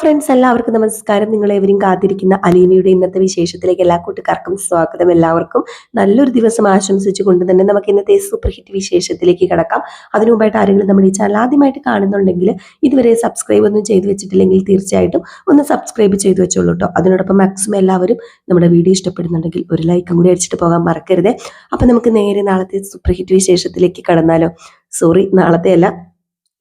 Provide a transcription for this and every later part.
Friends എല്ലാവർക്കും നമസ്കാരം. നിങ്ങൾ നിങ്ങളെവരും കാത്തിരിക്കുന്ന അലീനയുടെ ഇന്നത്തെ വിശേഷത്തിലേക്ക് എല്ലാ കൂട്ടുകാർക്കും സ്വാഗതം. എല്ലാവർക്കും നല്ലൊരു ദിവസം ആശംസിച്ചുകൊണ്ട് തന്നെ നമുക്ക് ഇന്നത്തെ സൂപ്പർ ഹിറ്റ് വിശേഷത്തിലേക്ക് കിടക്കാം. അതിനു മുമ്പായിട്ട് ആരെങ്കിലും നമ്മുടെ ഈ ചാനൽ ആദ്യമായിട്ട് കാണുന്നുണ്ടെങ്കിൽ ഇതുവരെ സബ്സ്ക്രൈബ് ഒന്നും ചെയ്തു വെച്ചിട്ടില്ലെങ്കിൽ തീർച്ചയായിട്ടും ഒന്ന് സബ്സ്ക്രൈബ് ചെയ്തു വെച്ചോളൂ കേട്ടോ അതിനോടൊപ്പം മാക്സിമം എല്ലാവരും നമ്മുടെ വീഡിയോ ഇഷ്ടപ്പെടുന്നുണ്ടെങ്കിൽ ഒരു ലൈക്കും കൂടി അടിച്ചിട്ട് പോകാൻ മറക്കരുത്. അപ്പം നമുക്ക് നേരെ നാളത്തെ സൂപ്പർ ഹിറ്റ് വിശേഷത്തിലേക്ക് കടന്നാലോ. സോറി നാളത്തെ അല്ല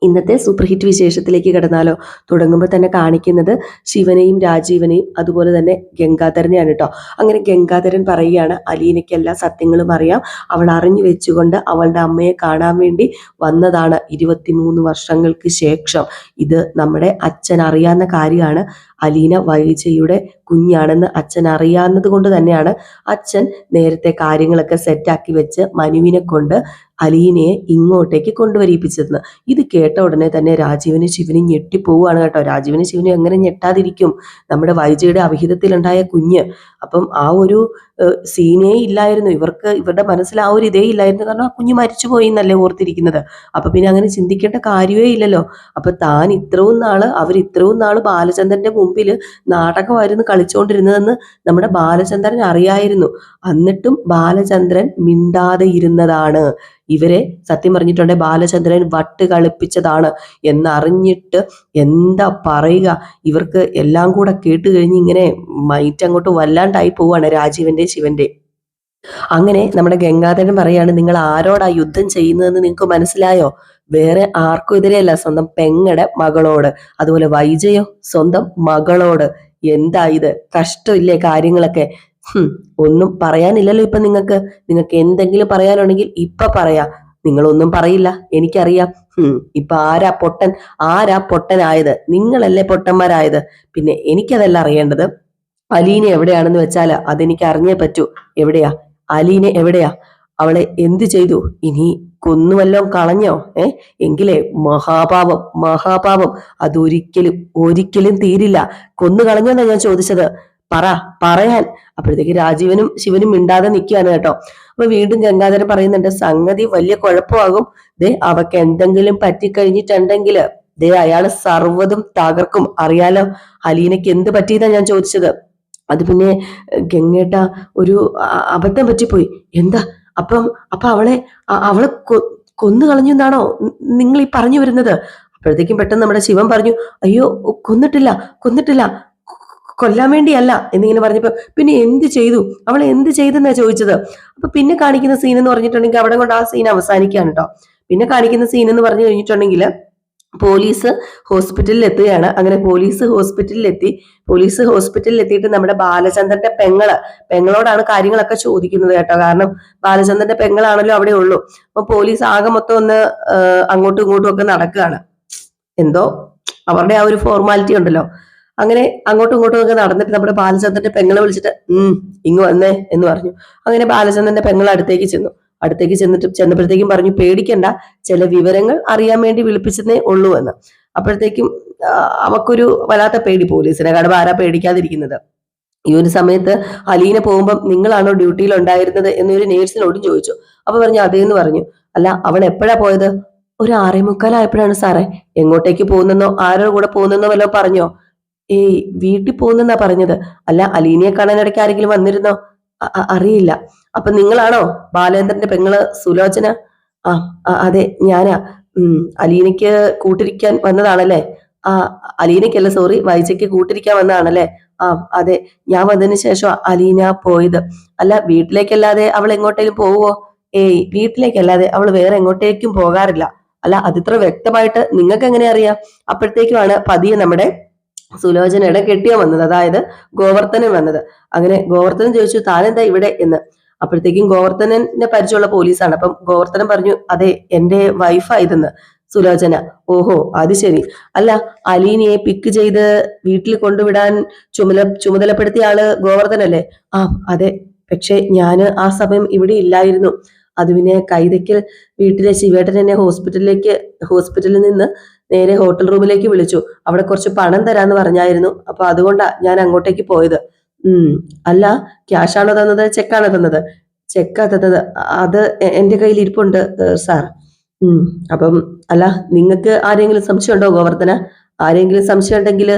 ഇന്നത്തെ സൂപ്പർ ഹിറ്റ് വിശേഷത്തിലേക്ക് കിടന്നാലോ? തുടങ്ങുമ്പോൾ തന്നെ കാണിക്കുന്നത് ശിവനെയും രാജീവനെയും അതുപോലെ തന്നെ ഗംഗാധരനെയാണ് കേട്ടോ. അങ്ങനെ ഗംഗാധരൻ പറയുകയാണ് അലീനയ്ക്ക് എല്ലാ സത്യങ്ങളും അറിയാം. അവൾ അറിഞ്ഞു വെച്ചുകൊണ്ട് അവളുടെ അമ്മയെ കാണാൻ വേണ്ടി വന്നതാണ് ഇരുപത്തിമൂന്ന് വർഷങ്ങൾക്ക് ശേഷം. ഇത് നമ്മുടെ അച്ഛൻ അറിയാവുന്ന കാര്യമാണ്. അലീന വൈജയുടെ കുഞ്ഞാണെന്ന് അച്ഛൻ അറിയാവുന്നത് കൊണ്ട് തന്നെയാണ് അച്ഛൻ നേരത്തെ കാര്യങ്ങളൊക്കെ സെറ്റാക്കി വെച്ച് മനുവിനെ കൊണ്ട് അലീനയെ ഇങ്ങോട്ടേക്ക് കൊണ്ടുവരിപ്പിച്ചതെന്ന്. ഇത് കേട്ട ഉടനെ തന്നെ രാജീവിന് ശിവന് ഞെട്ടിപ്പോവുകയാണ് കേട്ടോ. രാജീവിന് ശിവനും എങ്ങനെ ഞെട്ടാതിരിക്കും? നമ്മുടെ വൈജയുടെ അവിഹിതത്തിലുണ്ടായ കുഞ്ഞ് അപ്പം ആ ഒരു സീനേ ഇല്ലായിരുന്നു. ഇവർക്ക് ഇവരുടെ മനസ്സിൽ ആ ഒരു ഇതേ ഇല്ലായിരുന്നു. കാരണം ആ കുഞ്ഞ് മരിച്ചു പോയി എന്നല്ലേ ഓർത്തിരിക്കുന്നത്. അപ്പൊ പിന്നെ അങ്ങനെ ചിന്തിക്കേണ്ട കാര്യമേ ഇല്ലല്ലോ. അപ്പൊ താൻ ഇത്രയും നാൾ അവർ ഇത്രയും നാൾ ബാലചന്ദ്രന്റെ മുമ്പിൽ നാടകമായിരുന്നു കളിച്ചുകൊണ്ടിരുന്നതെന്ന് നമ്മുടെ ബാലചന്ദ്രൻ അറിയായിരുന്നു. എന്നിട്ടും ബാലചന്ദ്രൻ മിണ്ടാതെ ഇരുന്നതാണ്. ഇവരെ സത്യം പറഞ്ഞിട്ടുണ്ട് ബാലചന്ദ്രൻ വട്ട് കളിപ്പിച്ചതാണ് എന്നറിഞ്ഞിട്ട് എന്താ പറയുക? ഇവർക്ക് എല്ലാം കൂടെ കേട്ട് കഴിഞ്ഞ് ഇങ്ങനെ മൈറ്റ് അങ്ങോട്ട് വല്ലാണ്ടായി പോവാണ് രാജീവന്റെ ശിവന്റെ. അങ്ങനെ നമ്മുടെ ഗംഗാധരൻ പറയാണ് നിങ്ങൾ ആരോടാ യുദ്ധം ചെയ്യുന്നതെന്ന് നിങ്ങൾക്ക് മനസ്സിലായോ? വേറെ ആർക്കും എതിരെയല്ല സ്വന്തം പെങ്ങടെ മകളോട്. അതുപോലെ വൈജയോ സ്വന്തം മകളോട്. എന്താ ഇത്? കഷ്ടമില്ലേ കാര്യങ്ങളൊക്കെ? ഒന്നും പറയാനില്ലല്ലോ ഇപ്പൊ നിങ്ങൾക്ക്. നിങ്ങൾക്ക് എന്തെങ്കിലും പറയാനുണ്ടെങ്കിൽ ഇപ്പൊ പറയാ. നിങ്ങളൊന്നും പറയില്ല എനിക്കറിയാം. ഇപ്പൊ ആരാ പൊട്ടൻ? ആരാ പൊട്ടനായത്? നിങ്ങളല്ലേ പൊട്ടന്മാരായത്? പിന്നെ എനിക്കതല്ല അറിയേണ്ടത്. അലീന എവിടെയാണെന്ന് വെച്ചാൽ അതെനിക്ക് അറിഞ്ഞേ പറ്റൂ. എവിടെയാ? അലീന എവിടെയാ? അവളെ എന്ത് ചെയ്തു? ഇനി കൊന്നുവല്ലോ കളഞ്ഞോ? ഏ? എങ്കിലേ മഹാപാപം മഹാപാപം അതൊരിക്കലും ഒരിക്കലും തീരില്ല. കൊന്നു കളഞ്ഞോന്നാ ഞാൻ ചോദിച്ചത്. പറ പറയാൻ. അപ്പോഴത്തേക്ക് രാജീവനും ശിവനും മിണ്ടാതെ നിൽക്കുകയാണ് കേട്ടോ. അപ്പൊ വീണ്ടും ഗംഗാധരൻ പറയുന്നുണ്ട് സംഗതി വലിയ കുഴപ്പമാകും. ദേ അവക്ക് എന്തെങ്കിലും പറ്റിക്കഴിഞ്ഞിട്ടുണ്ടെങ്കിൽ ദേ അയാൾ സർവതും തകർക്കും. അറിയാലോ അലീനയ്ക്ക് എന്ത് പറ്റിയതാ ഞാൻ ചോദിച്ചത്? അത് പിന്നെ ഗംഗേട്ട ഒരു അബദ്ധം പറ്റിപ്പോയി. എന്താ? അപ്പം അപ്പൊ അവളെ അവളെ കൊന്നു കളഞ്ഞു എന്നാണോ നിങ്ങൾ ഈ പറഞ്ഞു വരുന്നത്? അപ്പോഴത്തേക്കും പെട്ടെന്ന് നമ്മുടെ ശിവൻ പറഞ്ഞു അയ്യോ കൊന്നിട്ടില്ല കൊന്നിട്ടില്ല കൊല്ലാൻ വേണ്ടിയല്ല എന്നിങ്ങനെ പറഞ്ഞപ്പോൾ പിന്നെ എന്ത് ചെയ്തു? അവൾ എന്ത് ചെയ്തെന്നാ ചോദിച്ചത്? അപ്പൊ പിന്നെ കാണിക്കുന്ന സീൻ എന്ന് പറഞ്ഞിട്ടുണ്ടെങ്കിൽ അവിടെ കൊണ്ട് ആ സീൻ അവസാനിക്കുകയാണ് കേട്ടോ പിന്നെ കാണിക്കുന്ന സീൻ എന്ന് പറഞ്ഞു കഴിഞ്ഞിട്ടുണ്ടെങ്കിൽ പോലീസ് ഹോസ്പിറ്റലിൽ എത്തുകയാണ് അങ്ങനെ പോലീസ് ഹോസ്പിറ്റലിൽ എത്തി പോലീസ് ഹോസ്പിറ്റലിൽ എത്തിയിട്ട് നമ്മുടെ ബാലചന്ദ്രന്റെ പെങ്ങൾ പെങ്ങളോടാണ് കാര്യങ്ങളൊക്കെ ചോദിക്കുന്നത് കേട്ടോ. കാരണം ബാലചന്ദ്രന്റെ പെങ്ങളാണല്ലോ അവിടെ ഉള്ളൂ. അപ്പൊ പോലീസ് ആകെ മൊത്തം ഒന്ന് അങ്ങോട്ടും ഇങ്ങോട്ടും ഒക്കെ നടക്കുകയാണ്. എന്തോ അവരുടെ ആ ഒരു ഫോർമാലിറ്റി ഉണ്ടല്ലോ. അങ്ങനെ അങ്ങോട്ടും ഇങ്ങോട്ടും ഒക്കെ നടന്നിട്ട് നമ്മുടെ ബാലചന്ദ്രന്റെ പെങ്ങളെ വിളിച്ചിട്ട് ഉം ഇങ്ങ് വന്നേ എന്ന് പറഞ്ഞു. അങ്ങനെ ബാലചന്ദ്രന്റെ പെങ്ങൾ അടുത്തേക്ക് ചെന്നു. അടുത്തേക്ക് ചെന്നിട്ട് ചെന്നപ്പോഴത്തേക്കും പറഞ്ഞു പേടിക്കണ്ട ചില വിവരങ്ങൾ അറിയാൻ വേണ്ടി വിളിപ്പിച്ചതേ ഉള്ളൂ എന്ന്. അപ്പോഴത്തേക്കും അവക്കൊരു വല്ലാത്ത പേടി പോലീസിനെ. കാരണം ആരാ പേടിക്കാതിരിക്കുന്നത്? ഈ ഒരു സമയത്ത് അലീന പോകുമ്പോൾ നിങ്ങളാണോ ഡ്യൂട്ടിയിൽ ഉണ്ടായിരുന്നത് എന്നൊരു നേഴ്സിനോടും ചോദിച്ചു. അപ്പൊ പറഞ്ഞു അതേന്ന് പറഞ്ഞു. അല്ല അവൾ എപ്പോഴാ പോയത്? ഒരു ആറേ മുക്കാലായപ്പോഴാണ് സാറേ. എങ്ങോട്ടേക്ക് പോകുന്നെന്നോ ആരോ കൂടെ പോകുന്നെന്നോ വല്ലോ പറഞ്ഞോ? ഏയ് വീട്ടിൽ പോകുന്നെന്നാ പറഞ്ഞത്. അല്ല അലീനയെ കാണാൻ ഇടയ്ക്ക് ആരെങ്കിലും വന്നിരുന്നോ? അറിയില്ല. അപ്പൊ നിങ്ങളാണോ ബാലേന്ദ്രന്റെ പെങ്ങൾ സുലോചന? ആ അതെ ഞാനാ. ഉം അലീനയ്ക്ക് കൂട്ടിരിക്കാൻ വന്നതാണല്ലേ? ആ അലീനയ്ക്കല്ല സോറി വൈജയ്ക്ക് കൂട്ടിരിക്കാൻ വന്നതാണല്ലേ? ആ അതെ ഞാൻ വന്നതിന് ശേഷം അലീന പോയത്. അല്ല വീട്ടിലേക്കല്ലാതെ അവൾ എങ്ങോട്ടേലും പോവോ ഏയ് വീട്ടിലേക്കല്ലാതെ അവൾ വേറെ എങ്ങോട്ടേക്കും പോകാറില്ല. അല്ല അതിത്ര വ്യക്തമായിട്ട് നിങ്ങൾക്ക് എങ്ങനെ അറിയാം? അപ്പോഴത്തേക്കുമാണ് പതിയെ നമ്മുടെ സുലോചനയുടെ കെട്ടിയ വന്നത്. അതായത് ഗോവർദ്ധനൻ വന്നത്. അങ്ങനെ ഗോവർദ്ധനൻ ചോദിച്ചു താനെന്താ ഇവിടെ? എന്ന്. അപ്പോഴത്തേക്കും ഗോവർത്തനനെ പരിചയമുള്ള പോലീസാണ്. അപ്പം ഗോവർദ്ധനൻ പറഞ്ഞു അതെ എന്റെ വൈഫാ സുലോചന ഓഹോ അത് ശരി. അല്ല അലീനയെ പിക്ക് ചെയ്ത് വീട്ടിൽ കൊണ്ടുവിടാൻ ചുമല ചുമതലപ്പെടുത്തിയ ആൾ ഗോവർദ്ധനല്ലേ? ആ അതെ. പക്ഷെ ഞാൻ ആ സമയം ഇവിടെ ഇല്ലായിരുന്നു. അത് പിന്നെ കൈതയ്ക്കൽ വീട്ടിലെ ശിവേട്ടൻ എന്നെ ഹോസ്പിറ്റലിലേക്ക് ഹോസ്പിറ്റലിൽ നിന്ന് നേരെ ഹോട്ടൽ റൂമിലേക്ക് വിളിച്ചു. അവിടെ കുറച്ച് പണം തരാന്ന് പറഞ്ഞായിരുന്നു. അപ്പൊ അതുകൊണ്ടാ ഞാൻ അങ്ങോട്ടേക്ക് പോയത്. ഉം അല്ല ക്യാഷ് ആണോ തന്നത്? ചെക്കാണോ തന്നത്? ചെക്കാ തന്നത്. അത് എന്റെ കയ്യിൽ ഇരിപ്പുണ്ട് സാർ ഉം അപ്പം അല്ല നിങ്ങൾക്ക് ആരെങ്കിലും സംശയം ഉണ്ടോ ഗോവർദ്ധന? ആരെങ്കിലും സംശയം ഉണ്ടെങ്കിൽ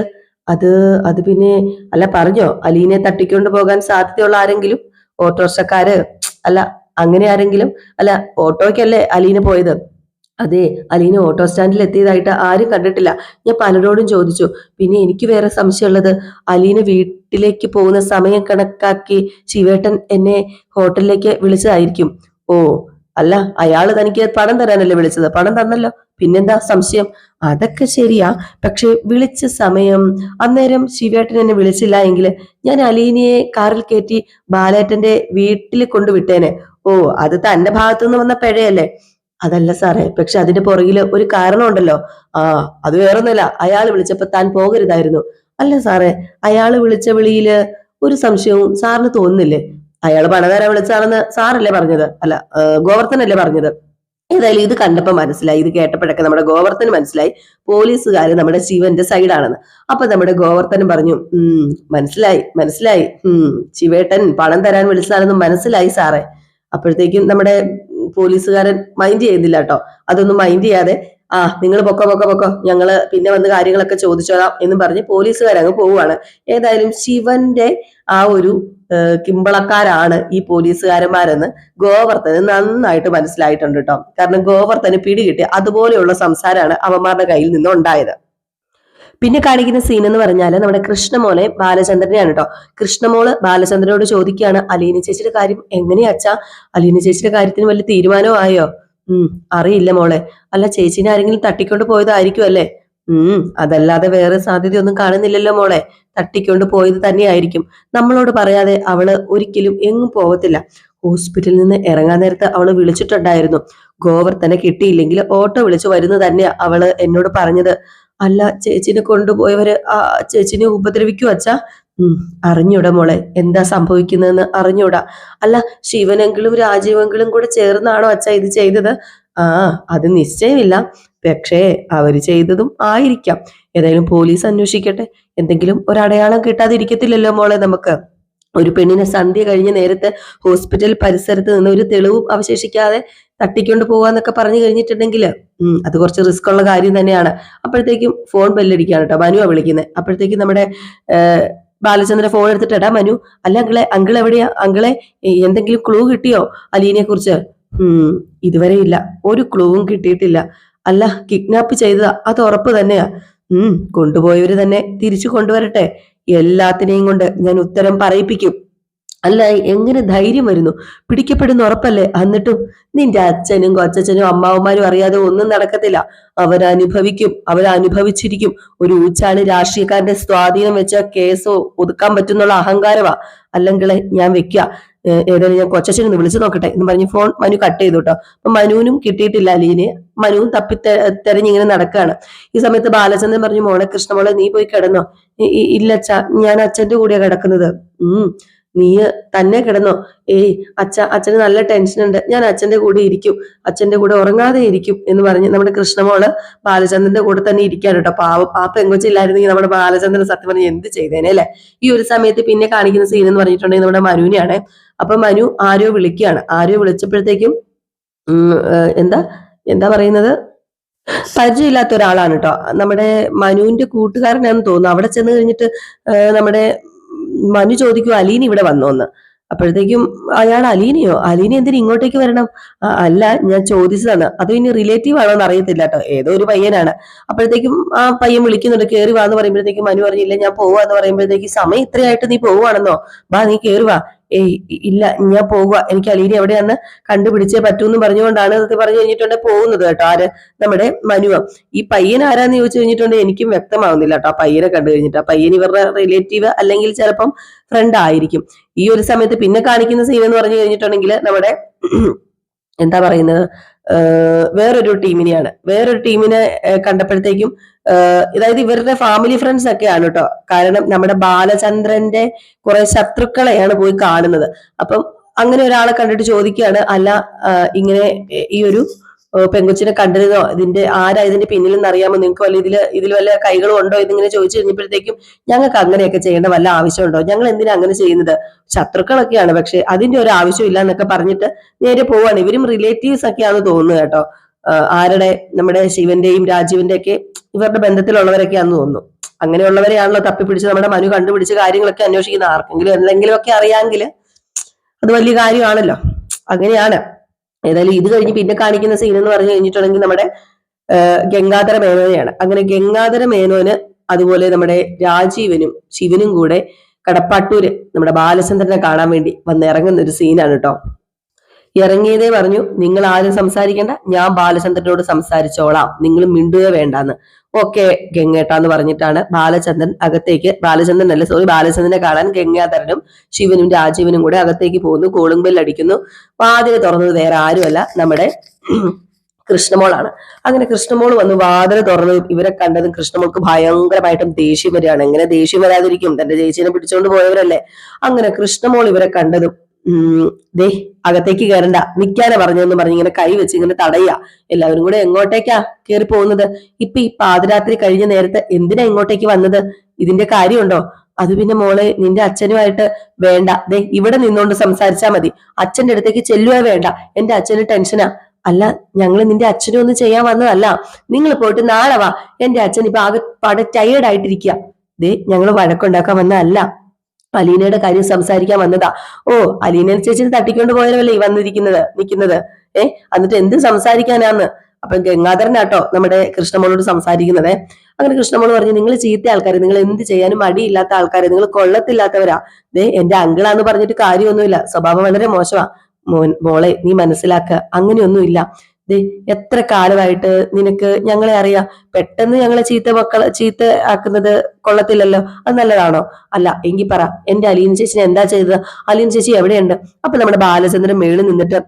അത് അത് പിന്നെ അല്ല പറഞ്ഞോ. അലീനെ തട്ടിക്കൊണ്ട് പോകാൻ സാധ്യതയുള്ള ആരെങ്കിലും? ഓട്ടോറിക്ഷക്കാര്? അല്ല അങ്ങനെ ആരെങ്കിലും? അല്ല ഓട്ടോയ്ക്കല്ലേ അലീന പോയത്? അതെ അലീന ഓട്ടോ സ്റ്റാൻഡിൽ എത്തിയതായിട്ട് ആരും കണ്ടിട്ടില്ല. ഞാൻ പലരോടും ചോദിച്ചു പിന്നെ എനിക്ക് വേറെ സംശയമുള്ളത്? അലീന വീട്ടിലേക്ക് പോകുന്ന സമയം കണക്കാക്കി ശിവേട്ടൻ എന്നെ ഹോട്ടലിലേക്ക് വിളിച്ചതായിരിക്കും. ഓ അല്ല അയാൾ തനിക്ക് പണം തരാനല്ലേ വിളിച്ചത്? പണം തന്നല്ലോ. പിന്നെന്താ സംശയം? അതൊക്കെ ശരിയാ പക്ഷെ വിളിച്ച സമയം അന്നേരം ശിവേട്ടൻ എന്നെ വിളിച്ചില്ല എങ്കിൽ ഞാൻ അലീനയെ കാറിൽ കയറ്റി ബാലേട്ടന്റെ വീട്ടിൽ കൊണ്ടുവിട്ടേനെ. ഓ അത് തന്റെ ഭാഗത്തുനിന്ന് വന്ന പിഴയല്ലേ? അതല്ല സാറേ പക്ഷെ അതിന്റെ പുറകിൽ ഒരു കാരണമുണ്ടല്ലോ. ആ അത് വേറൊന്നുമല്ല. അയാൾ വിളിച്ചപ്പോ താൻ പോകരുതായിരുന്നു. അല്ല സാറേ അയാൾ വിളിച്ച വിളിയിൽ ഒരു സംശയവും സാറിന് തോന്നുന്നില്ലേ? അയാൾ പണതരാൻ വിളിച്ചാണെന്ന് സാറല്ലേ പറഞ്ഞത്? അല്ല ഗോവർദ്ധനല്ലേ പറഞ്ഞത്? ഏതായാലും ഇത് കണ്ടപ്പോ മനസ്സിലായി. ഇത് കേട്ടപ്പോഴൊക്കെ നമ്മുടെ ഗോവർദ്ധൻ മനസ്സിലായി. പോലീസുകാര് നമ്മുടെ ശിവന്റെ സൈഡാണെന്ന്. അപ്പൊ നമ്മുടെ ഗോവർദ്ധനും പറഞ്ഞു ഉം മനസ്സിലായി മനസ്സിലായി. ഉം ശിവേട്ടൻ പണം തരാൻ വിളിച്ചതാണെന്ന് മനസ്സിലായി സാറേ. അപ്പോഴത്തേക്കും നമ്മുടെ പോലീസുകാരൻ മൈൻഡ് ചെയ്യുന്നില്ല കേട്ടോ അതൊന്നും മൈൻഡ് ചെയ്യാതെ ആ നിങ്ങൾ പൊക്കോ പൊക്കോ പൊക്കോ ഞങ്ങൾ പിന്നെ വന്ന് കാര്യങ്ങളൊക്കെ ചോദിച്ചോളാം എന്ന് പറഞ്ഞ് പോലീസുകാരങ്ങ് പോവുകയാണ് ഏതായാലും ശിവന്റെ ആ ഒരു കിമ്പളക്കാരാണ് ഈ പോലീസുകാരന്മാരെന്ന് ഗോവർദ്ധന് നന്നായിട്ട് മനസ്സിലായിട്ടുണ്ട് കേട്ടോ കാരണം ഗോവർദ്ധന് പിടികിട്ടി. അതുപോലെയുള്ള സംസാരമാണ് അവന്മാരുടെ കയ്യിൽ നിന്ന് ഉണ്ടായത്. പിന്നെ കാണിക്കുന്ന സീൻ എന്ന് പറഞ്ഞാൽ നമ്മുടെ കൃഷ്ണമോനെ ബാലചന്ദ്രനെയാണ് കേട്ടോ കൃഷ്ണമോൾ ബാലചന്ദ്രനോട് ചോദിക്കുകയാണ് അലീന ചേച്ചിയുടെ കാര്യം എങ്ങനെയാ അച്ഛാ? അലീന ചേച്ചിയുടെ കാര്യത്തിന് വലിയ തീരുമാനം ആയോ? ഉം അറിയില്ല മോളെ. അല്ല ചേച്ചിനെ ആരെങ്കിലും തട്ടിക്കൊണ്ട് പോയതായിരിക്കും അല്ലേ? ഉം അതല്ലാതെ വേറെ സാധ്യതയൊന്നും കാണുന്നില്ലല്ലോ മോളെ. തട്ടിക്കൊണ്ട് പോയത് തന്നെയായിരിക്കും. നമ്മളോട് പറയാതെ അവൾ ഒരിക്കലും എങ്ങും പോകത്തില്ല ഹോസ്പിറ്റലിൽ നിന്ന് ഇറങ്ങാൻ നേരത്ത് അവൾ വിളിച്ചിട്ടുണ്ടായിരുന്നു. ഗോവർദ്ധനെ കിട്ടിയില്ലെങ്കിൽ ഓട്ടോ വിളിച്ചു വരുന്നു തന്നെയാ അവൾ എന്നോട് പറഞ്ഞത്. അല്ല ചേച്ചിനെ കൊണ്ടുപോയവര് ആ ചേച്ചിനെ ഉപദ്രവിക്കൂ അച്ഛാ. ഉം അറിഞ്ഞൂടാ മോളെ എന്താ സംഭവിക്കുന്നതെന്ന് അറിഞ്ഞൂടാ. അല്ല ശിവനെങ്കിലും രാജീവെങ്കിലും കൂടെ ചേർന്നാണോ അച്ഛാ ഇത് ചെയ്തത്? ആ അത് നിശ്ചയമില്ല. പക്ഷേ അവർ ചെയ്തതും ആയിരിക്കാം. ഏതായാലും പോലീസ് അന്വേഷിക്കട്ടെ. എന്തെങ്കിലും ഒരടയാളം കിട്ടാതിരിക്കത്തില്ലല്ലോ മോളെ നമുക്ക്. ഒരു പെണ്ണിനെ സന്ധ്യ കഴിഞ്ഞ നേരത്തെ ഹോസ്പിറ്റൽ പരിസരത്ത് നിന്ന് ഒരു തെളിവും അവശേഷിക്കാതെ തട്ടിക്കൊണ്ട് പോവാന്നൊക്കെ പറഞ്ഞു കഴിഞ്ഞിട്ടുണ്ടെങ്കിൽ അത് കുറച്ച് റിസ്ക് ഉള്ള കാര്യം തന്നെയാണ്. അപ്പോഴത്തേക്കും ഫോൺ ബെല്ലടിക്കാണ് കേട്ടോ മനുവാ വിളിക്കുന്നത് അപ്പോഴത്തേക്കും നമ്മുടെ ബാലചന്ദ്ര ഫോൺ എടുത്തിട്ടടാ മനു അല്ല അങ്കിളെ അങ്കിൾ എവിടെയാ? അങ്കിളെ എന്തെങ്കിലും ക്ലൂ കിട്ടിയോ? അലീനെ കുറിച്ച്. ഉം ഇതുവരെ ഇല്ല. ഒരു ക്ലൂവും കിട്ടിയിട്ടില്ല. അല്ല കിഡ്നാപ്പ് ചെയ്തതാ. അത് ഉറപ്പ് തന്നെയാ. ഉം കൊണ്ടുപോയവര് തന്നെ തിരിച്ചു കൊണ്ടുവരട്ടെ. എല്ലാത്തിനെയും കൊണ്ട് ഞാൻ ഉത്തരം പറയിപ്പിക്കും. അല്ല എങ്ങനെ ധൈര്യം വരുന്നു? പിടിക്കപ്പെടുന്ന ഉറപ്പല്ലേ? എന്നിട്ടും നിന്റെ അച്ഛനും കൊച്ചച്ഛനും അമ്മാവന്മാരും അറിയാതെ ഒന്നും നടക്കത്തില്ല. അവരനുഭവിക്കും അവരനുഭവിച്ചിരിക്കും. ഒരു ഊച്ചാളി രാഷ്ട്രീയക്കാരന്റെ സ്വാധീനം വെച്ച കേസ് ഒതുക്കാൻ പറ്റുന്നുള്ള അഹങ്കാരമാ അല്ലെങ്കിൽ ഞാൻ വെക്കുക ഏതായാലും ഞാൻ കൊച്ചച്ഛനെ ഒന്ന് വിളിച്ചു നോക്കട്ടെ. എന്ന് പറഞ്ഞ് ഫോൺ മനു കട്ട് ചെയ്തു കേട്ടോ. അപ്പൊ മനുവിനും കിട്ടിയിട്ടില്ല അലീനെ മനുവും തപ്പി തെരഞ്ഞിങ്ങനെ നടക്കുകയാണ് ഈ സമയത്ത് ബാലചന്ദ്രൻ പറഞ്ഞു മോളെ കൃഷ്ണമോളെ നീ പോയി കിടന്നോ. "ഇ- ഇ- ഇല്ല അച്ഛ. ഞാൻ അച്ഛന്റെ കൂടെയാണ് കിടക്കുന്നത്. ഉം. നീ തന്നെ കിടന്നോ. ഏയ് അച്ഛ അച്ഛന് നല്ല ടെൻഷൻ ഉണ്ട്. ഞാൻ അച്ഛന്റെ കൂടെ ഇരിക്കും. അച്ഛന്റെ കൂടെ ഉറങ്ങാതെ ഇരിക്കും എന്ന് പറഞ്ഞ് നമ്മുടെ കൃഷ്ണമോൾ ബാലചന്ദ്രന്റെ കൂടെ തന്നെ ഇരിക്കാൻ കേട്ടോ. പാവം ആ പെങ്കൊച്ചില്ലായിരുന്നെങ്കിൽ നമ്മുടെ ബാലചന്ദ്രൻ സത്യം പറഞ്ഞ് എന്ത് ചെയ്തേനെ അല്ലെ? ഈ ഒരു സമയത്ത് പിന്നെ കാണിക്കുന്ന സീൻ എന്ന് പറഞ്ഞിട്ടുണ്ടെങ്കിൽ നമ്മുടെ മനുവിനെയാണ്. അപ്പൊ മനു ആരോ വിളിക്കുകയാണ്. ആരോ വിളിച്ചപ്പോഴത്തേക്കും എന്താ എന്താ പറയുന്നത്? പരിചയമില്ലാത്ത ഒരാളാണ് കേട്ടോ. നമ്മുടെ മനുവിന്റെ കൂട്ടുകാരനാണെന്ന് തോന്നുന്നു. അവിടെ ചെന്ന് കഴിഞ്ഞിട്ട് നമ്മുടെ മനു ചോദിക്കും അലീന ഇവിടെ വന്നോന്ന്? അപ്പോഴത്തേക്കും അയാൾ അലീനയോ? അലീന എന്തിനു ഇങ്ങോട്ടേക്ക് വരണം? അല്ല ഞാൻ ചോദിച്ചതാണ്. അത് ഇനി റിലേറ്റീവ് ആണോ എന്ന് അറിയത്തില്ല കേട്ടോ. ഏതോ ഒരു പയ്യനാണ്. അപ്പോഴത്തേക്കും ആ പയ്യൻ വിളിക്കുന്നുണ്ട് കേറി വാന്ന് പറയുമ്പോഴത്തേക്കും മനു പറഞ്ഞില്ല ഞാൻ പോവാന്ന് പറയുമ്പോഴത്തേക്ക് സമയം ഇത്രയായിട്ട് നീ പോവാണെന്നോ ബാ നീ കേറി വാ. ഏയ് ഇല്ല ഞാൻ പോകുക എനിക്ക് അലീന എവിടെയാന്ന് കണ്ടുപിടിച്ചേ പറ്റൂ എന്ന് പറഞ്ഞുകൊണ്ടാണ് അതൊക്കെ പറഞ്ഞു കഴിഞ്ഞിട്ടുണ്ട് പോകുന്നത് കേട്ടോ. ആര്? നമ്മുടെ മനുവ ഈ പയ്യൻ ആരാന്ന് ചോദിച്ചു കഴിഞ്ഞിട്ടുണ്ട് എനിക്കും വ്യക്തമാവുന്നില്ല കേട്ടോ. ആ പയ്യനെ കണ്ടു കഴിഞ്ഞിട്ട്. ആ പയ്യൻ ഇവരുടെ റിലേറ്റീവ് അല്ലെങ്കിൽ ചിലപ്പം ഫ്രണ്ട് ആയിരിക്കും. ഈ ഒരു സമയത്ത് പിന്നെ കാണിക്കുന്ന സീൻ എന്ന് പറഞ്ഞു കഴിഞ്ഞിട്ടുണ്ടെങ്കിൽ നമ്മുടെ എന്താ പറയുന്നത്? വേറൊരു ടീമിനെയാണ് വേറൊരു ടീമിനെ കണ്ടപ്പോഴത്തേക്കും അതായത് ഇവരുടെ ഫാമിലി ഫ്രണ്ട്സ് ഒക്കെയാണ് കേട്ടോ കാരണം നമ്മുടെ ബാലചന്ദ്രന്റെ കുറെ ശത്രുക്കളെയാണ് പോയി കാണുന്നത്. അപ്പം അങ്ങനെ ഒരാളെ കണ്ടിട്ട് ചോദിക്കുകയാണ് അല്ല ഇങ്ങനെ ഈ ഒരു പെങ്കൊച്ചിനെ കണ്ടിരുന്നോ? ഇതിന്റെ ആരാ ഇതിന്റെ പിന്നിൽ നിന്ന് അറിയാമോ? നിങ്ങൾക്ക് വല്ല ഇതിൽ ഇതിൽ വല്ല കൈകളും ഉണ്ടോ? ഇതിങ്ങനെ ചോദിച്ചു കഴിഞ്ഞപ്പോഴത്തേക്കും ഞങ്ങൾക്ക് അങ്ങനെയൊക്കെ ചെയ്യേണ്ട വല്ല ആവശ്യമുണ്ടോ? ഞങ്ങൾ എന്തിനാ അങ്ങനെ ചെയ്യുന്നത്? ശത്രുക്കളൊക്കെയാണ് പക്ഷെ അതിന്റെ ഒരു ആവശ്യമില്ല എന്നൊക്കെ പറഞ്ഞിട്ട് നേരെ പോവാണ്. ഇവരും റിലേറ്റീവ്സ് ഒക്കെയാണ് തോന്നുന്നു കേട്ടോ. ആരുടെ? നമ്മുടെ ശിവന്റെയും രാജീവിന്റെ ഒക്കെ ഇവരുടെ ബന്ധത്തിലുള്ളവരൊക്കെയാന്ന് തോന്നുന്നു. അങ്ങനെയുള്ളവരെയാണല്ലോ തപ്പിപ്പിടിച്ച് നമ്മുടെ മനു കണ്ടുപിടിച്ച് കാര്യങ്ങളൊക്കെ അന്വേഷിക്കുന്ന ആർക്കെങ്കിലും എന്തെങ്കിലുമൊക്കെ അറിയാമെങ്കിൽ അത് വലിയ കാര്യമാണല്ലോ. അങ്ങനെയാണ്. ഏതായാലും ഇത് കഴിഞ്ഞ് പിന്നെ കാണിക്കുന്ന സീൻ എന്ന് പറഞ്ഞു കഴിഞ്ഞിട്ടുണ്ടെങ്കിൽ നമ്മുടെ ഗംഗാധര മേനോനെയാണ്. അങ്ങനെ ഗംഗാധര മേനോന് അതുപോലെ നമ്മുടെ രാജീവനും ശിവനും കൂടെ കടപ്പാട്ടൂര് നമ്മുടെ ബാലചന്ദ്രനെ കാണാൻ വേണ്ടി വന്നിറങ്ങുന്ന ഒരു സീനാണ് കേട്ടോ ഇറങ്ങിയതേ പറഞ്ഞു. നിങ്ങൾ ആരും സംസാരിക്കണ്ട. ഞാൻ ബാലചന്ദ്രനോട് സംസാരിച്ചോളാം. നിങ്ങൾ മിണ്ടുക വേണ്ടാന്ന്. ഓക്കെ ഗംഗേട്ടാന്ന് പറഞ്ഞിട്ടാണ് ബാലചന്ദ്രൻ അകത്തേക്ക്. ബാലചന്ദ്രൻ അല്ല സോറി ബാലചന്ദ്രനെ കാണാൻ ഗംഗാധരനും ശിവനും രാജീവനും കൂടെ അകത്തേക്ക് പോകുന്നു. കോളിംഗ് ബെൽ അടിക്കുന്നു. വാതിൽ തുറന്നത് വേറെ ആരുമല്ല നമ്മുടെ കൃഷ്ണമോളാണ്. അങ്ങനെ കൃഷ്ണമോൾ വന്ന് വാതിൽ തുറന്ന് ഇവരെ കണ്ടതും കൃഷ്ണമോൾക്ക് ഭയങ്കരമായിട്ടും ദേഷ്യം വരികയാണ്. എങ്ങനെ ദേഷ്യം വരാതിരിക്കും? തന്റെ ചേച്ചീനെ പിടിച്ചുകൊണ്ട് പോയവരല്ലേ? അങ്ങനെ കൃഷ്ണമോൾ ഇവരെ കണ്ടതും ദേ അകത്തേക്ക് കയറണ്ട നിക്കാനാ പറഞ്ഞതെന്ന് പറഞ്ഞ് ഇങ്ങനെ കൈ വെച്ച് ഇങ്ങനെ തടയുക. എല്ലാവരും കൂടെ എങ്ങോട്ടേക്കാ കയറി പോകുന്നത് ഇപ്പൊ ഈ പാതിരാത്രി കഴിഞ്ഞ നേരത്തെ എന്തിനാ ഇങ്ങോട്ടേക്ക് വന്നത്? ഇതിന്റെ കാര്യമുണ്ടോ? അത് പിന്നെ മോളെ നിന്റെ അച്ഛനുമായിട്ട് വേണ്ട. ദേ ഇവിടെ നിന്നോണ്ട് സംസാരിച്ചാ മതി. അച്ഛന്റെ അടുത്തേക്ക് ചെല്ലുക വേണ്ട. എന്റെ അച്ഛന് ടെൻഷനാ അല്ല ഞങ്ങൾ നിന്റെ അച്ഛനും ഒന്നും ചെയ്യാൻ വന്നതല്ല. നിങ്ങൾ പോയിട്ട് നാളെ വാ. എന്റെ അച്ഛൻ ഇപ്പൊ ആകെ പട ടയേർഡ് ആയിട്ടിരിക്കുക ദേ ഞങ്ങൾ വഴക്കുണ്ടാക്കാൻ വന്നതല്ല. അലീനയുടെ കാര്യം സംസാരിക്കാൻ വന്നതാ. ഓ അലീന ചേച്ചിനെ തട്ടിക്കൊണ്ട് പോയവരല്ലേ ഈ വന്നിരിക്കുന്നത് നിൽക്കുന്നത്? ഏ എന്നിട്ട് എന്ത് സംസാരിക്കാനാന്ന്? അപ്പൊ ഗംഗാധരനാട്ടോ നമ്മുടെ കൃഷ്ണമോളോട് സംസാരിക്കുന്നത്. അങ്ങനെ കൃഷ്ണമോൾ പറഞ്ഞു നിങ്ങൾ ചീത്ത ആൾക്കാരെ നിങ്ങൾ എന്ത് ചെയ്യാനും മടിയില്ലാത്ത ആൾക്കാരെ നിങ്ങൾ കൊള്ളത്തില്ലാത്തവരാ. ദേ എന്റെ അങ്കിളാന്ന് പറഞ്ഞിട്ട് കാര്യമൊന്നുമില്ല. സ്വഭാവം വളരെ മോശമാ. മോളെ നീ മനസ്സിലാക്കുക അങ്ങനെയൊന്നുമില്ല. ദേ എത്ര കാലമായിട്ട് നിനക്ക് ഞങ്ങളെ അറിയാം? പെട്ടെന്ന് ഞങ്ങളെ ചീത്ത മക്കളെ ചീത്ത ആക്കുന്നത് കൊള്ളത്തില്ലല്ലോ. അത് നല്ലതാണോ? അല്ല എങ്കിൽ പറ. എന്റെ അലീൻ ചേച്ചി എന്താ ചെയ്തത്? അലീൻ ചേച്ചി എവിടെയുണ്ട്? അപ്പൊ നമ്മുടെ ബാലചന്ദ്രൻ മേളിൽ നിന്നിട്ട്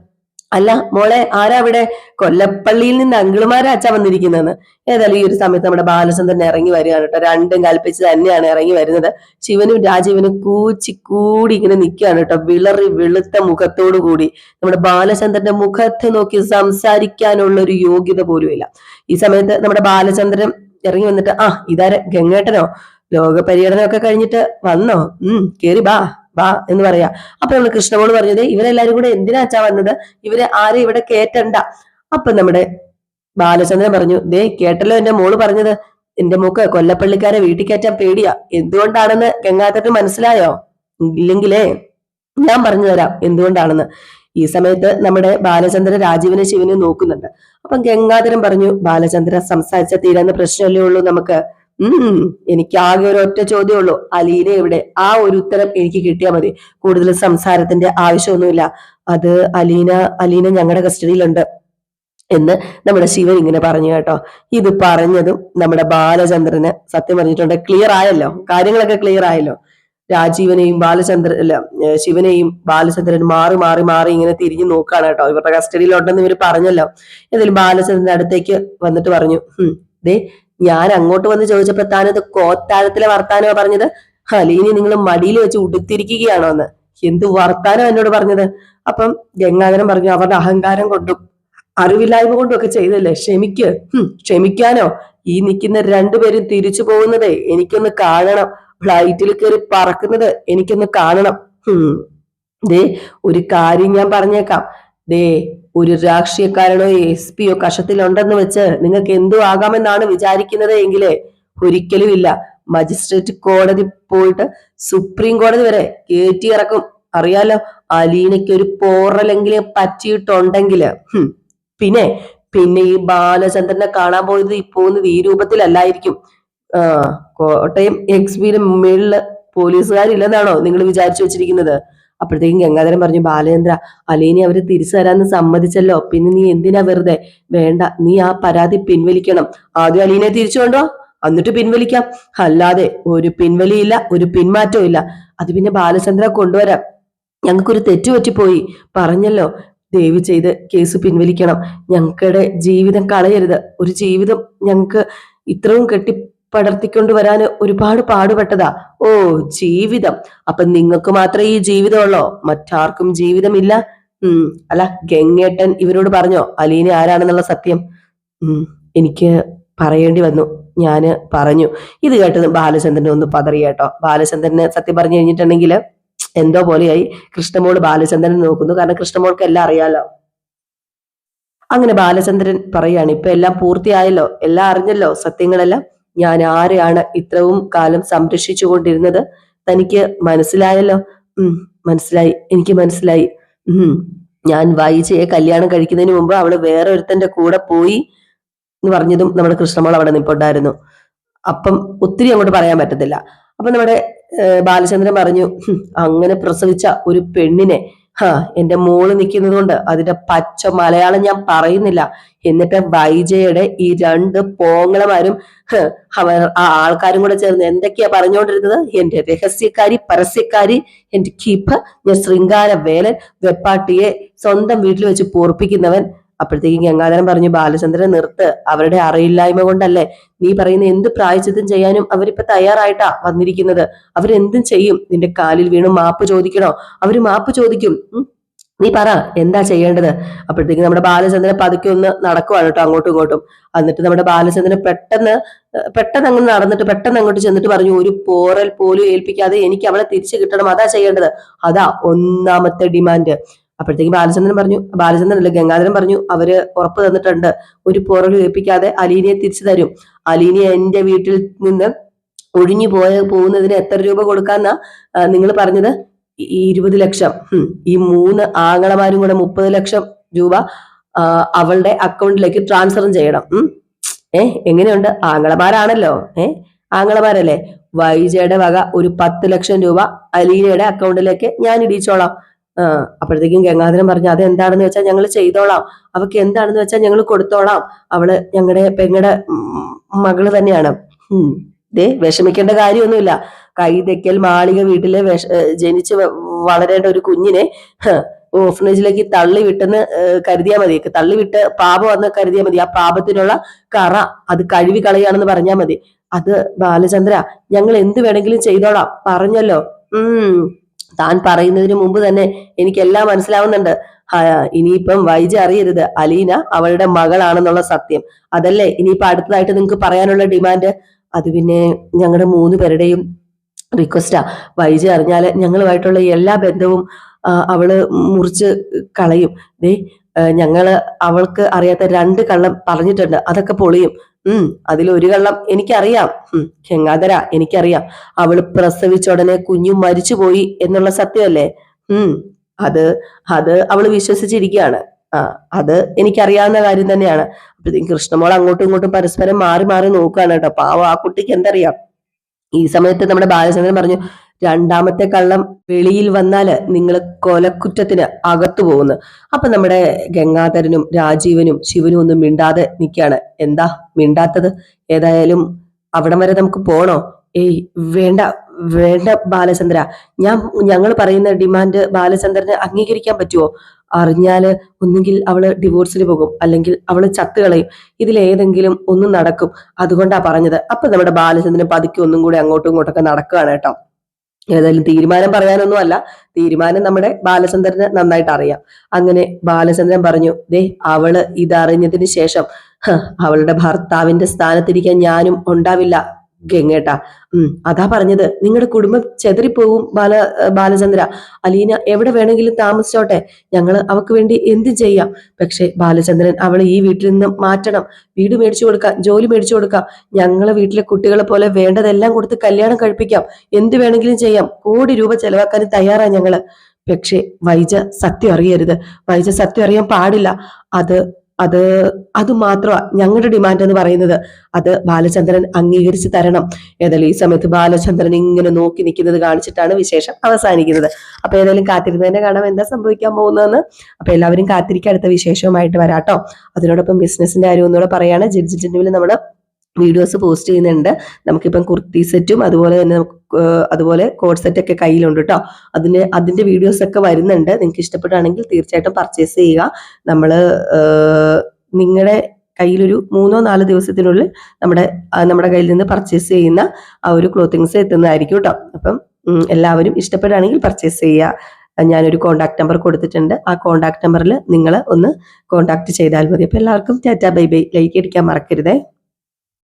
അല്ല മോളെ ആരാ അവിടെ കൊല്ലപ്പള്ളിയിൽ നിന്ന് അങ്കിളുമാരാ അച്ഛ വന്നിരിക്കുന്നതെന്ന്. ഏതായാലും ഈ ഒരു സമയത്ത് നമ്മുടെ ബാലചന്ദ്രൻ ഇറങ്ങി വരികയാണ് കേട്ടോ. രണ്ടും കൽപ്പിച്ച് തന്നെയാണ് ഇറങ്ങി വരുന്നത്. ശിവനും രാജീവനും കൂച്ചി കൂടി ഇങ്ങനെ നിൽക്കുകയാണ് കേട്ടോ. വിളറി വെളുത്ത മുഖത്തോടു കൂടി നമ്മുടെ ബാലചന്ദ്രന്റെ മുഖത്തെ നോക്കി സംസാരിക്കാനുള്ള ഒരു യോഗ്യത പോലും ഇല്ല. ഈ സമയത്ത് നമ്മുടെ ബാലചന്ദ്രൻ ഇറങ്ങി വന്നിട്ട് ആ ഇതാരെ? ഗംഗേട്ടനോ? ലോക പര്യടനമൊക്കെ കഴിഞ്ഞിട്ട് വന്നോ? ഉം കേറി ബാ. വാ എന്ന് പറയാ. അപ്പൊ നമ്മൾ കൃഷ്ണമോട് പറഞ്ഞത് ഇവരെല്ലാരും കൂടെ എന്തിനാച്ചാ വന്നത്? ഇവരെ ആരും ഇവിടെ കേറ്റണ്ട. അപ്പൊ നമ്മുടെ ബാലചന്ദ്രൻ പറഞ്ഞു ദേ കേട്ടല്ലോ എന്റെ മോൾ പറഞ്ഞത്. എന്റെ മോക്ക് കൊല്ലപ്പള്ളിക്കാരെ വീട്ടിൽ കയറ്റാൻ പേടിയാ. എന്തുകൊണ്ടാണെന്ന് കെങ്ങാത്തട്ട് മനസ്സിലായോ? ഇല്ലെങ്കിലേ ഞാൻ പറഞ്ഞു തരാം എന്തുകൊണ്ടാണെന്ന്. ഈ സമയത്ത് നമ്മുടെ ബാലചന്ദ്രൻ രാജീവിനെ ശിവനെ നോക്കുന്നുണ്ട്. അപ്പം ഗംഗാധരൻ പറഞ്ഞു ബാലചന്ദ്രൻ സംസാരിച്ച തീരാന്ന് പ്രശ്നമല്ലേ ഉള്ളൂ നമുക്ക്. ഉം എനിക്ക് ആകെ ഒരു ഒറ്റ ചോദ്യമേ ഉള്ളൂ അലീന എവിടെ ആ ഒരു ഉത്തരം എനിക്ക് കിട്ടിയാൽ മതി. കൂടുതൽ സംസാരത്തിന്റെ ആവശ്യമൊന്നുമില്ല. അത് അലീന അലീന ഞങ്ങളുടെ കസ്റ്റഡിയിലുണ്ട് എന്ന് നമ്മുടെ ശിവൻ ഇങ്ങനെ പറഞ്ഞു കേട്ടോ. ഇത് പറഞ്ഞതും നമ്മുടെ ബാലചന്ദ്രന് സത്യം പറഞ്ഞിട്ടുണ്ട്. ക്ലിയർ ആയല്ലോ. കാര്യങ്ങളൊക്കെ ക്ലിയർ ആയല്ലോ. രാജീവനെയും ബാലചന്ദ്ര അല്ല ശിവനെയും ബാലചന്ദ്രൻ മാറി മാറി മാറി ഇങ്ങനെ തിരിഞ്ഞു നോക്കാണ് കേട്ടോ. ഇവരുടെ കസ്റ്റഡിയിലുണ്ടെന്ന് ഇവർ പറഞ്ഞല്ലോ. ഏതായാലും ബാലചന്ദ്രന്റെ അടുത്തേക്ക് വന്നിട്ട് പറഞ്ഞു. "ഹും, ദേ ഞാൻ അങ്ങോട്ട് വന്ന് ചോദിച്ചപ്പോ താനത് കോത്താഴത്തിലെ വർത്താനോ പറഞ്ഞത്? ഹലീനി നിങ്ങൾ മടിയിൽ വെച്ച് ഉടുത്തിരിക്കുകയാണോ എന്ന് എന്ത് വർത്താനോ എന്നോട് പറഞ്ഞത്? അപ്പം ഗംഗാധരൻ പറഞ്ഞു അവരുടെ അഹങ്കാരം കൊണ്ടും അറിവില്ലായ്മ കൊണ്ടും ഒക്കെ ചെയ്തല്ലേ? ക്ഷമിക്ക്. ക്ഷമിക്കാനോ? ഈ നിൽക്കുന്ന രണ്ടുപേരും തിരിച്ചു പോകുന്നത് എനിക്കൊന്ന് കാണണം. ഫ്ലൈറ്റിൽ കയറി പറക്കുന്നത് എനിക്കൊന്ന് കാണണം. ദേ ഒരു കാര്യം ഞാൻ പറഞ്ഞേക്കാം. ദേ ഒരു രാഷ്ട്രീയക്കാരനോ എസ് പിയോ കഷത്തിലുണ്ടെന്ന് വെച്ച് നിങ്ങൾക്ക് എന്തോ ആകാമെന്നാണ് വിചാരിക്കുന്നത് എങ്കിലേ ഒരിക്കലും ഇല്ല. മജിസ്ട്രേറ്റ് കോടതി പോയിട്ട് സുപ്രീം കോടതി വരെ കയറ്റി ഇറക്കും അറിയാലോ അലീനയ്ക്ക് ഒരു പോറലെങ്കിലും പറ്റിയിട്ടുണ്ടെങ്കിൽ. പിന്നെ പിന്നെ ഈ ബാലചന്ദ്രനെ കാണാൻ പോയത് പോകുന്നത് ഈ രൂപത്തിലല്ലായിരിക്കും കോട്ടയം എക്സ് ബിയുടെ മുകളിൽ പോലീസുകാരില്ലെന്നാണോ നിങ്ങൾ വിചാരിച്ചു വെച്ചിരിക്കുന്നത്? അപ്പോഴത്തേക്കും ഗംഗാധരൻ പറഞ്ഞു ബാലചന്ദ്ര അലീനെ അവർ തിരിച്ചു തരാന്ന് സമ്മതിച്ചല്ലോ. പിന്നെ നീ എന്തിനാ വെറുതെ? വേണ്ട നീ ആ പരാതി പിൻവലിക്കണം. ആദ്യം അലീനെ തിരിച്ചു കൊണ്ടോ എന്നിട്ട് പിൻവലിക്കാം. അല്ലാതെ ഒരു പിൻവലിയില്ല ഒരു പിന്മാറ്റവും ഇല്ല. അത് പിന്നെ ബാലചന്ദ്ര കൊണ്ടുവരാം. ഞങ്ങൾക്കൊരു തെറ്റ് പറ്റിപ്പോയി. പറഞ്ഞല്ലോ ദയവ് ചെയ്ത് കേസ് പിൻവലിക്കണം. ഞങ്ങളുടെ ജീവിതം കളയരുത്. ഒരു ജീവിതം ഞങ്ങക്ക് ഇത്രയും കെട്ടി പടർത്തിക്കൊണ്ട് വരാൻ ഒരുപാട് പാടുപെട്ടതാ. ഓ ജീവിതം. അപ്പൊ നിങ്ങൾക്ക് മാത്രമേ ഈ ജീവിതമുള്ളോ? മറ്റാർക്കും ജീവിതമില്ല. ഉം അല്ല ഗംഗേട്ടൻ ഇവരോട് പറഞ്ഞോ? അലീന ആരാണെന്നുള്ള സത്യം? ഉം എനിക്ക് പറയേണ്ടി വന്നു. ഞാൻ പറഞ്ഞു. ഇത് കേട്ടത് ബാലചന്ദ്രനെ ഒന്ന് പതറി കേട്ടോ. ബാലചന്ദ്രനെ സത്യം പറഞ്ഞു കഴിഞ്ഞിട്ടുണ്ടെങ്കിൽ എന്തോ പോലെയായി. കൃഷ്ണമോൾ ബാലചന്ദ്രൻ നോക്കുന്നു. കാരണം കൃഷ്ണമോൾക്ക് എല്ലാം അറിയാലോ. അങ്ങനെ ബാലചന്ദ്രൻ പറയാണ് ഇപ്പൊ എല്ലാം പൂർത്തിയായല്ലോ? എല്ലാം അറിഞ്ഞല്ലോ? സത്യങ്ങളെല്ലാം? ഞാൻ ആരെയാണ് ഇത്രയും കാലം സംരക്ഷിച്ചു കൊണ്ടിരുന്നത് തനിക്ക് മനസ്സിലായല്ലോ. ഉം മനസ്സിലായി. എനിക്ക് മനസ്സിലായി. ഉം ഞാൻ വൈജയെ കല്യാണം കഴിക്കുന്നതിന് മുമ്പ് അവൾ വേറെ ഒരുത്തന്റെ കൂടെ പോയി എന്ന് പറഞ്ഞതും നമ്മുടെ കൃഷ്ണമോൾ അവിടെ നിൽപ്പുണ്ടായിരുന്നു അപ്പം ഒത്തിരി അങ്ങോട്ട് പറയാൻ പറ്റത്തില്ല. അപ്പൊ നമ്മുടെ ബാലചന്ദ്രൻ പറഞ്ഞു അങ്ങനെ പ്രസവിച്ച ഒരു പെണ്ണിനെ ഹാ എന്റെ മോൾ നിൽക്കുന്നത് കൊണ്ട് അതിന്റെ പച്ച മലയാളം ഞാൻ പറയുന്നില്ല. എന്നിട്ട് വൈജയുടെ ഈ രണ്ട് പോങ്ങളമാരും അവർ ആ ആൾക്കാരും കൂടെ ചേർന്ന് എന്തൊക്കെയാ പറഞ്ഞുകൊണ്ടിരുന്നത്? എന്റെ രഹസ്യക്കാരി പരസ്യക്കാരി എന്റെ കീപ്പ് ഞാൻ ശൃംഗാര വേലൻ വെപ്പാട്ടിയെ സ്വന്തം വീട്ടിൽ വെച്ച് പോർപ്പിക്കുന്നവൻ അപ്പോഴത്തേക്കും ഗംഗാധരൻ പറഞ്ഞു ബാലചന്ദ്രൻ നിർത്ത്. അവരുടെ അറിയില്ലായ്മ കൊണ്ടല്ലേ നീ പറയുന്ന എന്ത് പ്രായച്ചിത്തം ചെയ്യാനും അവരിപ്പൊ തയ്യാറായിട്ടാ വന്നിരിക്കുന്നത്. അവരെന്തും ചെയ്യും. നിന്റെ കാലിൽ വീണു മാപ്പ് ചോദിക്കണോ? അവർ മാപ്പ് ചോദിക്കും. നീ പറ എന്താ ചെയ്യേണ്ടത്? അപ്പോഴത്തേക്ക് നമ്മുടെ ബാലചന്ദ്രൻ പതുക്കെ ഒന്ന് നടക്കുവാണ് കേട്ടോ അങ്ങോട്ടും ഇങ്ങോട്ടും. എന്നിട്ട് നമ്മുടെ ബാലചന്ദ്രൻ പെട്ടെന്ന് പെട്ടെന്ന് അങ്ങ് നടന്നിട്ട് പെട്ടെന്ന് അങ്ങോട്ട് ചെന്നിട്ട് പറഞ്ഞു ഒരു പോറൽ പോലും ഏൽപ്പിക്കാതെ എനിക്ക് അവളെ തിരിച്ചു കിട്ടണം. അതാ ചെയ്യേണ്ടത്. അതാ ഒന്നാമത്തെ ഡിമാൻഡ്. അപ്പോഴത്തേക്കും ബാലചന്ദ്രൻ പറഞ്ഞു ബാലചന്ദ്രൻ അല്ല ഗംഗാധരൻ പറഞ്ഞു അവർ ഉറപ്പ് തന്നിട്ടുണ്ട്. ഒരു പോറൽ ഏൽപ്പിക്കാതെ അലീനയെ തിരിച്ചു തരും. അലീനയെ എന്റെ വീട്ടിൽ നിന്ന് ഒഴിഞ്ഞു പോയ പോകുന്നതിന് എത്ര രൂപ കൊടുക്കാന്നാ നിങ്ങൾ പറഞ്ഞത്? ഈ ഇരുപത് ലക്ഷം. ഈ മൂന്ന് ആങ്ങളമാരും കൂടെ മുപ്പത് ലക്ഷം രൂപ അവളുടെ അക്കൗണ്ടിലേക്ക് ട്രാൻസ്ഫറും ചെയ്യണം. ഏ എങ്ങനെയുണ്ട്? ആങ്ങളമാരാണല്ലോ. ഏ ആങ്ങളമാരല്ലേ? വൈജയുടെ വക ഒരു പത്ത് ലക്ഷം രൂപ അലീനയുടെ അക്കൗണ്ടിലേക്ക് ഞാൻ ഇടിച്ചോളാം അപ്പോഴത്തേക്കും ഗംഗാധരൻ പറഞ്ഞു അത് എന്താണെന്ന് വെച്ചാൽ ഞങ്ങൾ ചെയ്തോളാം. അവക്ക് എന്താണെന്ന് വെച്ചാൽ ഞങ്ങൾ കൊടുത്തോളാം. അവൾ ഞങ്ങളുടെ പെങ്ങളുടെ ഉം, മകൾ തന്നെയാണ്. ദേ വിഷമിക്കേണ്ട കാര്യമൊന്നുമില്ല. കൈ തെക്കൽ മാളിക വീട്ടിലെ വിഷ ജനിച്ച് വളരേണ്ട ഒരു കുഞ്ഞിനെ ഓഫനേജിലേക്ക് തള്ളി വിട്ടെന്ന് കരുതിയാൽ മതി. തള്ളി വിട്ട് പാപം വന്ന് കരുതിയാൽ മതി. ആ പാപത്തിനുള്ള കറ അത് കഴുകി കളയാണെന്ന് പറഞ്ഞാൽ മതി. അത് ബാലചന്ദ്ര ഞങ്ങൾ എന്ത് വേണമെങ്കിലും ചെയ്തോളാം. പറഞ്ഞല്ലോ. ഉം. താൻ പറയുന്നതിന് മുമ്പ് തന്നെ എനിക്കെല്ലാം മനസ്സിലാവുന്നുണ്ട്. ഇനിയിപ്പം വൈജ അറിയരുത്. അലീന അവളുടെ മകളാണെന്നുള്ള സത്യം. അതല്ലേ? ഇനിയിപ്പോ അടുത്തതായിട്ട് നിങ്ങൾക്ക് പറയാനുള്ള ഡിമാൻഡ് അത് പിന്നെ ഞങ്ങളുടെ മൂന്ന് പേരുടെയും റിക്വസ്റ്റാ വൈജ അറിഞ്ഞാൽ ഞങ്ങളുമായിട്ടുള്ള എല്ലാ ബന്ധവും അവൾ മുറിച്ച് കളയും. ദേ ഞങ്ങൾ അവൾക്ക് അറിയാത്ത രണ്ട് കള്ളം പറഞ്ഞിട്ടുണ്ട്. അതൊക്കെ പൊളിയും. ഉം അതിൽ ഒരു കള്ളം എനിക്കറിയാം. ഉം ഗംഗാധര എനിക്കറിയാം. അവൾ പ്രസവിച്ച ഉടനെ കുഞ്ഞു മരിച്ചുപോയി എന്നുള്ള സത്യമല്ലേ? ഉം അത് അത് അവൾ വിശ്വസിച്ചിരിക്കുകയാണ്. ആ അത് എനിക്കറിയാവുന്ന കാര്യം തന്നെയാണ്. കൃഷ്ണമോൾ അങ്ങോട്ടും ഇങ്ങോട്ടും പരസ്പരം മാറി മാറി നോക്കുകയാണ് കേട്ടോ. പാവം ആ കുട്ടിക്ക് എന്തറിയാം? ഈ സമയത്ത് നമ്മുടെ ബാലചന്ദ്രൻ പറഞ്ഞു രണ്ടാമത്തെ കള്ളം വെളിയിൽ വന്നാൽ നിങ്ങൾ കൊലക്കുറ്റത്തിന് അകത്തു പോകുന്നു. അപ്പൊ നമ്മുടെ ഗംഗാധരനും രാജീവനും ശിവനും ഒന്നും മിണ്ടാതെ നിൽക്കുകയാണ് എന്താ മിണ്ടാത്തത്? ഏതായാലും അവിടം വരെ നമുക്ക് പോണോ? ഏയ് വേണ്ട വേണ്ട ബാലചന്ദ്ര. ഞാൻ ഞങ്ങൾ പറയുന്ന ഡിമാൻഡ് ബാലചന്ദ്രന് അംഗീകരിക്കാൻ പറ്റുമോ അറിഞ്ഞാൽ ഒന്നുകിൽ അവൾ ഡിവോഴ്സിന് പോകും അല്ലെങ്കിൽ അവൾ ചത്തുകളയും ഇതിലേതെങ്കിലും ഒന്നും നടക്കും. അതുകൊണ്ടാ പറഞ്ഞത്. അപ്പൊ നമ്മുടെ ബാലചന്ദ്രൻ പതുക്കെ ഒന്നും കൂടി അങ്ങോട്ടും ഇങ്ങോട്ടൊക്കെ നടക്കുകയാണ് കേട്ടോ. ഏതായാലും തീരുമാനം പറയാനൊന്നും അല്ല തീരുമാനം നമ്മുടെ ബാലചന്ദ്രന് നന്നായിട്ട് അറിയാം. അങ്ങനെ ബാലചന്ദ്രൻ പറഞ്ഞു ദേ അവൾ ഇതറിഞ്ഞതിന് ശേഷം അവളുടെ ഭർത്താവിന്റെ സ്ഥാനത്തിരിക്കാൻ ഞാനും ഉണ്ടാവില്ല. ഗംഗേട്ട. ഉം അതാ പറഞ്ഞത്. നിങ്ങളുടെ കുടുംബം ചെതറിപ്പോവും ബാല ബാലചന്ദ്ര. അലീന എവിടെ വേണമെങ്കിലും താമസിച്ചോട്ടെ. ഞങ്ങൾ അവക്ക് വേണ്ടി എന്ത് ചെയ്യാം. പക്ഷെ ബാലചന്ദ്രൻ അവളെ ഈ വീട്ടിൽ നിന്ന് മാറ്റണം. വീട് മേടിച്ചു കൊടുക്കാം ജോലി മേടിച്ചു കൊടുക്കാം. ഞങ്ങളെ വീട്ടിലെ കുട്ടികളെ പോലെ വേണ്ടതെല്ലാം കൊടുത്ത് കല്യാണം കഴിപ്പിക്കാം. എന്ത് വേണമെങ്കിലും ചെയ്യാം. കോടി രൂപ ചെലവാക്കാൻ തയ്യാറാ ഞങ്ങൾ. പക്ഷേ വൈജ സത്യം അറിയരുത്. വൈജ സത്യം അറിയാൻ പാടില്ല. അത് അത് അത് മാത്രമാ ഞങ്ങളുടെ ഡിമാൻഡ് എന്ന് പറയുന്നത്. അത് ബാലചന്ദ്രൻ അംഗീകരിച്ച് തരണം. ഏതായാലും ഈ സമയത്ത് ബാലചന്ദ്രൻ ഇങ്ങനെ നോക്കി നിൽക്കുന്നത് കാണിച്ചിട്ടാണ് വിശേഷം അവസാനിക്കുന്നത്. അപ്പൊ ഏതായാലും കാത്തിരുന്നതിന്റെ കാണാം എന്താ സംഭവിക്കാൻ പോകുന്നതെന്ന് അപ്പൊ എല്ലാവരും കാത്തിരിക്കുക അടുത്ത വിശേഷവുമായിട്ട് വരാട്ടോ. അതിനോടൊപ്പം ബിസിനസിന്റെ കാര്യം ഒന്നുകൂടെ പറയാണ് ജിഡ്ജി ജിന്നുവിൽ നമ്മൾ വീഡിയോസ് പോസ്റ്റ് ചെയ്യുന്നുണ്ട്. നമുക്കിപ്പം കുർത്തി സെറ്റും അതുപോലെ തന്നെ നമുക്ക് അതുപോലെ കോഡ് സെറ്റ് ഒക്കെ കയ്യിലുണ്ട് കേട്ടോ അതിന് അതിന്റെ വീഡിയോസ് ഒക്കെ വരുന്നുണ്ട്. നിങ്ങൾക്ക് ഇഷ്ടപ്പെടുകയാണെങ്കിൽ തീർച്ചയായിട്ടും പർച്ചേസ് ചെയ്യുക. നമ്മൾ നിങ്ങളുടെ കയ്യിലൊരു മൂന്നോ നാലോ ദിവസത്തിനുള്ളിൽ നമ്മുടെ നമ്മുടെ കയ്യിൽ നിന്ന് പർച്ചേസ് ചെയ്യുന്ന ആ ഒരു ക്ലോത്തിങ്സ് എത്തുന്നതായിരിക്കും കേട്ടോ അപ്പം എല്ലാവരും ഇഷ്ടപ്പെടുകയാണെങ്കിൽ പർച്ചേസ് ചെയ്യുക. ഞാനൊരു കോൺടാക്ട് നമ്പർ കൊടുത്തിട്ടുണ്ട്. ആ കോൺടാക്ട് നമ്പറിൽ നിങ്ങൾ ഒന്ന് കോൺടാക്ട് ചെയ്താൽ മതി. അപ്പം എല്ലാവർക്കും ടാറ്റ ബൈ ബൈ. ലൈക്ക് അടിക്കാൻ മറക്കരുതേ.